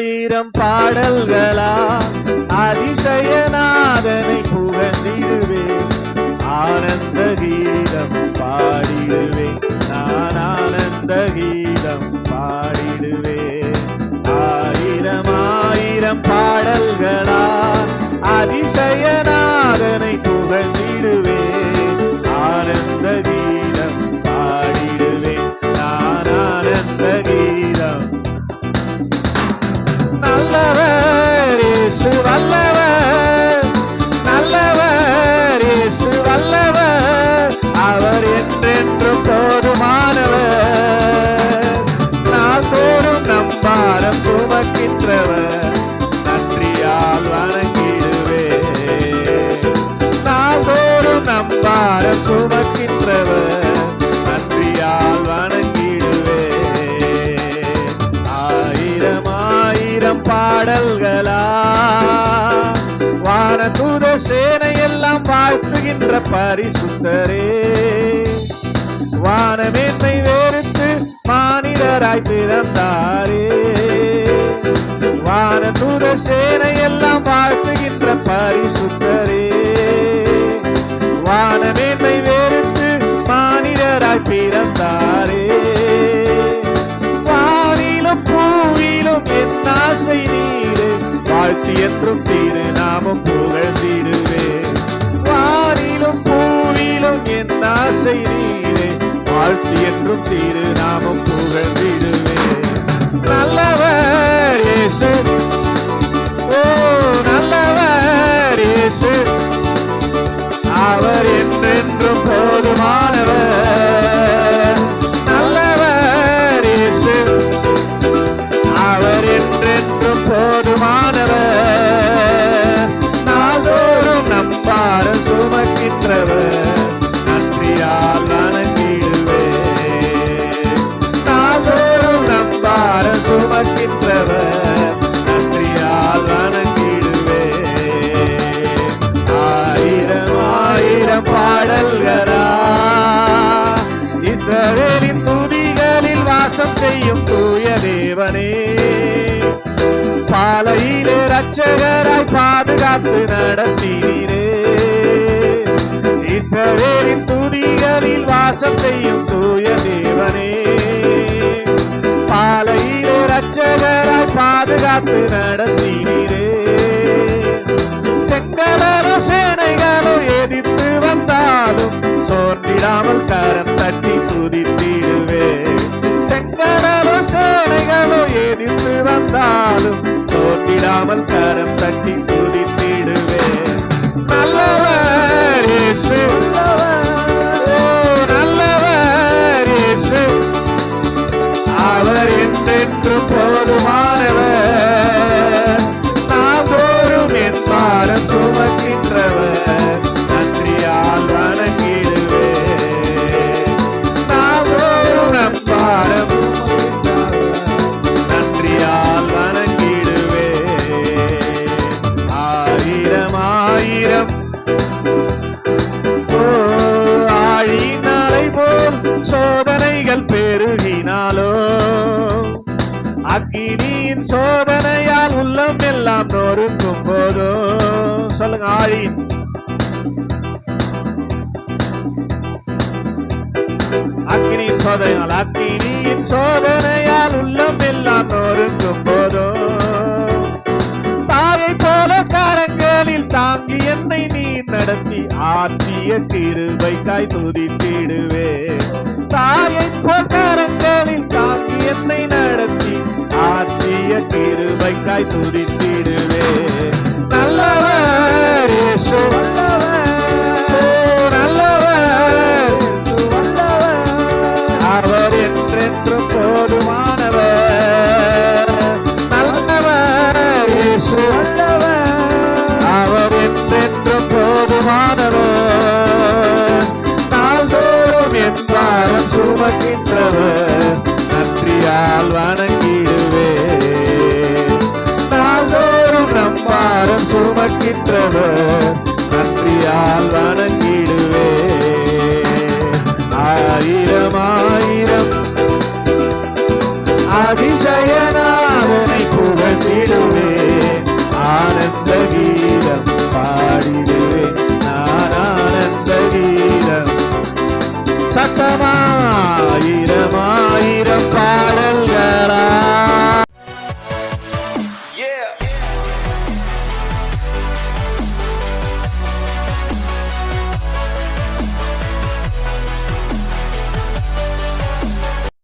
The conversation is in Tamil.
ஆயிரம் பாடல்களா? அதிசயநாதனை புகழ்ந்திடுவேன் ஆனந்த கீதம் பாடிடுவேன். நான் ஆனந்த கீதம் நம்பாரம் சுமக்கின்றவர் நன்றியால் வணங்கிடுவே ஆயிரம் ஆயிரம் பாடல்களா வானதூத சேனையெல்லாம் வாழ்த்துகின்ற பரிசுத்தரே. வானமேன்மை வேறுத்து மாநிலராய் பிறந்தார். வானமேன்மை வெறுத்து மானிடராய் பிறந்தாரே. வானிலும் பூவிலும் என் ஆசை நீரு. வாழ்த்து என்றும் தீரு நாமம் புகழ்ந்திடுவே. வானிலும் பூவிலும் என் ஆசை நீரு. வாழ்த்து என்றும் தீரு நாமம் புகழ்ந்திடுவே. என்றென்றும் தேவனே. பாலையிலே ரட்சகராய் பாதுகாத்து நடத்தீரே இசவேலின் துதிகளில் வாசம் செய்யும் தூய தேவனே. பாலையிலே ரட்சகராய் பாதுகாத்து நடத்தீரே செங்கடலோ சேனைகளோ எதிர்த்து வந்தாலும் சோர்ந்திடாமல் கரம் தந்தாலும் வந்தாலும் கரம் தட்டி நாம் எல்லாம் நொறுக்கும் போதோ சொல்லுங்க ஆழின் அக்கினியின் சோதனையால் அக்கினியின் சோதனையால் உள்ளம் எல்லாம் நொறுக்கும் போதோ தாயை போல கரங்களில் தாங்கி என்னை நீ நடத்தி ஆற்றிய கிருபைக்காய் துதித்திடுவே. தாயை போல கரங்களில் தாங்கி என்னை நடத்தி ஆற்றிய கிருபைக்காய் துதித்தி நல்லவர். இயேசு அவர் என்றென்றும் போதுமானவர். நாள்தோறும் என் பாரம் சுமக்கின்றவர். நன்றியால் வணங்கிடுவே நாள்தோறும் நம் பாரம் சுமக்கின்றவர். நன்றியால் வணங்கிடுவே